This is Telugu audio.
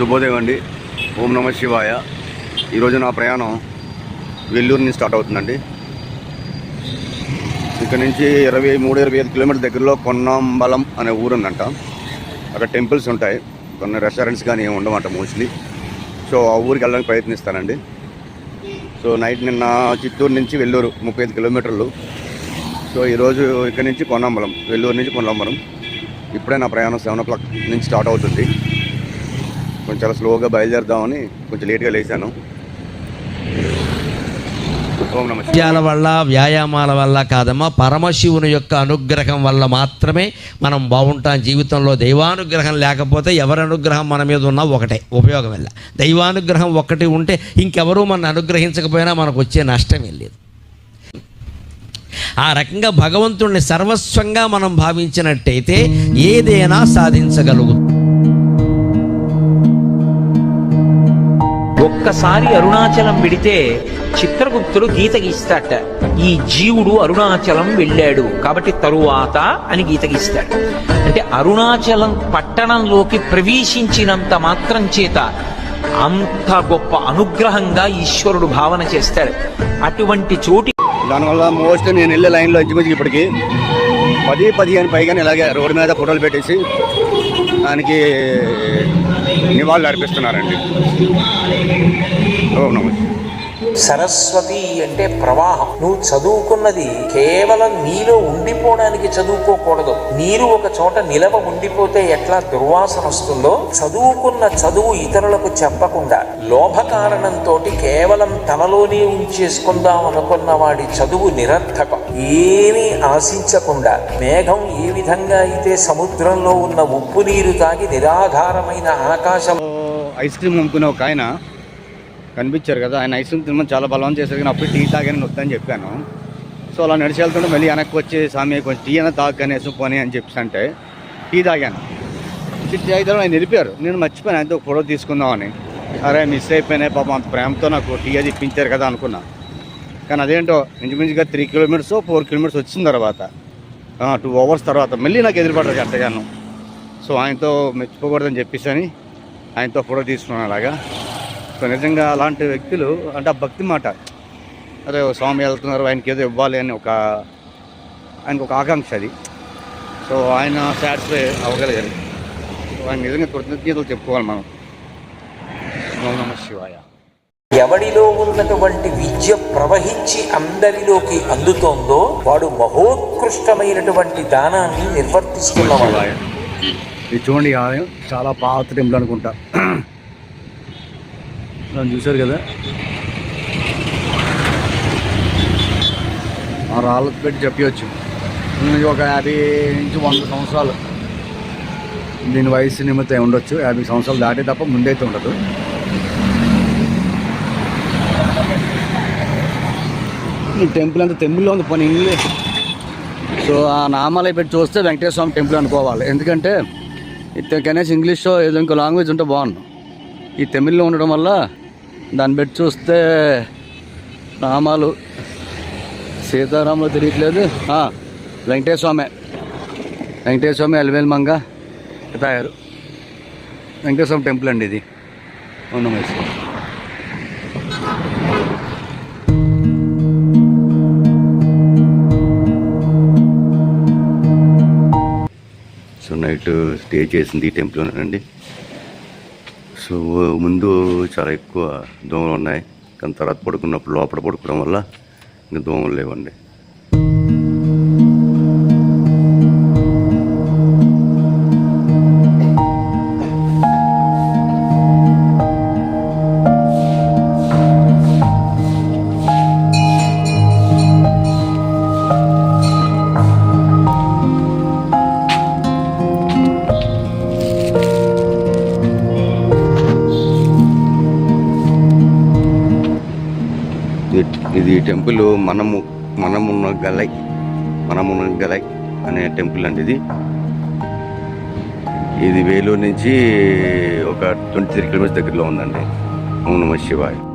శుభోదయం అండి ఓం నమ శివాయ. ఈరోజు నా ప్రయాణం వెల్లూరు నుంచి స్టార్ట్ అవుతుందండి. ఇక్కడ నుంచి ఇరవై మూడు ఇరవై ఐదు కిలోమీటర్ దగ్గరలో కొన్నాంబలం అనే ఊరు ఉందంట అక్కడ టెంపుల్స్ ఉంటాయి. కొన్ని రెస్టారెంట్స్ కానీ ఏమి ఉండవంట మోస్ట్లీ. సో ఆ ఊరికి వెళ్ళడానికి ప్రయత్నిస్తానండి. సో నైట్ నిన్న చిత్తూరు నుంచి వెల్లూరు ముప్పై ఐదు కిలోమీటర్లు. సో ఈరోజు ఇక్కడ నుంచి కొన్నాంబలం వెల్లూరు నుంచి కొన్నాంబలం. ఇప్పుడే నా ప్రయాణం సెవెన్ ఓ క్లాక్ నుంచి స్టార్ట్ అవుతుంది. కొంచెం చాలా స్లోగా బయలుదేరుదామని కొంచెం లేట్గా లేచాను. ఓం విద్యాల వల్ల వ్యాయామాల వల్ల కాదమ్మా పరమశివుని యొక్క అనుగ్రహం వల్ల మాత్రమే మనం బాగుంటాం జీవితంలో. దైవానుగ్రహం లేకపోతే ఎవరి అనుగ్రహం మన మీద ఉన్నా ఒకటే ఉపయోగం వెళ్ళ దైవానుగ్రహం ఒకటి ఉంటే ఇంకెవరూ మనం అనుగ్రహించకపోయినా మనకు వచ్చే నష్టమే లేదు. ఆ రకంగా భగవంతుణ్ణి సర్వస్వంగా మనం భావించినట్టయితే ఏదైనా సాధించగలుగుతాం. ఒక్కసారి అరుణాచలం విడితే చిత్రగుప్తుడు గీత గీస్తాట ఈ జీవుడు అరుణాచలం వెళ్ళాడు. కాబట్టి తరువాత అని గీత గీస్తాడు. అంటే అరుణాచలం పట్టణంలోకి ప్రవేశించినంత మాత్రం చేత అంత గొప్ప అనుగ్రహంగా ఈశ్వరుడు భావన చేస్తాడు. అటువంటి చోటి దానివల్ల మోస్ట్ నేను వెళ్ళే లైన్లో ఇంచుమించు పది పదిహేను పైగానే ఇలాగే రోడ్డు మీద ఫోటోలు పెట్టేసి దానికి నివాళులు అర్పిస్తున్నారండి. ఓ నమస్తే సరస్వతి అంటే ప్రవాహం. నువ్వు చదువుకున్నది కేవలం నీలో ఉండిపోవడానికి చదువుకోకూడదు. నీరు ఒక చోట నిలవ ఉండిపోతే ఎట్లా దుర్వాసన వస్తుందో చదువుకున్న చదువు ఇతరులకు చెప్పకుండా లోభ కారణంతో కేవలం తనలోనే ఉంచేసుకుందాం అనుకున్న వాడి చదువు నిరర్థకం. ఏమీ ఆశించకుండా మేఘం ఏ విధంగా అయితే సముద్రంలో ఉన్న ఉప్పు నీరు తాగి నిరాధారమైన ఆకాశం ఐస్ క్రీమ్ అమ్ముకునే ఒక ఆయన కనిపించారు కదా. ఆయన ఐస్ క్రీమ్ తినమని చాలా బలవంతం చేశారు కానీ అప్పుడు టీ తాగని వద్దని చెప్పాను. సో అలా నడిచి వెళ్తుంటే మళ్ళీ వెనక్కి వచ్చి స్వామి కొంచెం టీ అయినా తాగు పోనీ అని చెప్పి అంటే టీ తాగాను. టీ తాగితే ఆయన నిలిపారు నేను మర్చిపోయాను. ఆయనతో ఫోటో తీసుకుందామని. అరే మిస్ అయిపోయినాయి పాపం అంత ప్రేమతో నాకు టీ అది ఇప్పించారు కదా అనుకున్నా. కానీ అదేంటో ఇంచుమించుగా త్రీ కిలోమీటర్స్ ఫోర్ కిలోమీటర్స్ వచ్చిన తర్వాత టూ అవర్స్ తర్వాత మళ్ళీ నాకు ఎదురుపడ్డారు గంటగాను సో ఆయనతో మెచ్చిపోకూడదని చెప్పేసి అని ఆయనతో ఫోటో తీసుకున్నాను అలాగా. సో నిజంగా అలాంటి వ్యక్తులు అంటే ఆ భక్తి మాట అదే ఓ స్వామి వెళ్తున్నారు ఆయనకి ఏదో ఇవ్వాలి అని ఒక ఆయనకు ఒక ఆకాంక్ష అది. సో ఆయన సాటిస్ఫై అవ్వగలిగారు. సో ఆయన నిజంగా కృతజ్ఞతలు చెప్పుకోవాలి మనం. నమ శివాయ. ఎవడిలో ఉన్నటువంటి విద్య ప్రవహించి అందరిలోకి అందుతోందో వాడు మహోత్కృష్టమైనటువంటి దానాన్ని నిర్వర్తిస్తున్నవాడు ఇది చూడండి ఆలయం చాలా పాత టెంపుల్ అనుకుంటా. దాన్ని చూశారు కదా. ఆ రాళ్ళకు పెట్టి చెప్పవచ్చు ఒక యాభై నుంచి వంద సంవత్సరాలు. దీని వయసు నిమిత్తం ఉండొచ్చు? యాభై సంవత్సరాలు దాటే తప్ప ముందైతే ఉండదు. ఈ టెంపుల్ అంతా టెంపుల్లో ఉంది పని ఇంగ్లీష్ సో ఆ నామాలే పెట్టి చూస్తే వెంకటేశ్వర స్వామి టెంపుల్ అనుకోవాలి. ఎందుకంటే కనీసం ఇంగ్లీష్లో ఏదో ఇంకో లాంగ్వేజ్ ఉంటే బాగుండు. ఈ తమిళ్ళో ఉండడం వల్ల దాన్ని బట్టి చూస్తే నామాలు సీతారాములు తెలియట్లేదు. వెంకటేశ్వామి వెంకటేశ్వామి స్వామి మంగ తయారు. వెంకటేశ్వర టెంపుల్ అండి ఇది. అవును సో నైట్ స్టే చేసింది ఈ టెంపుల్లోనండి సో ముందు చాలా ఎక్కువ దోమలు ఉన్నాయి కానీ తర్వాత పడుకున్నప్పుడు లోపల పడుకోవడం వల్ల ఇంకా దోమలు లేవండి. ఇది టెంపుల్ మనము మనమున్న గలై మనమున్న గలై అనే టెంపుల్ అండి ఇది. ఇది వేలూరు నుంచి ఒక ట్వంటీ త్రీ కిలోమీటర్స్ దగ్గరలో ఉందండి. ఓం నమ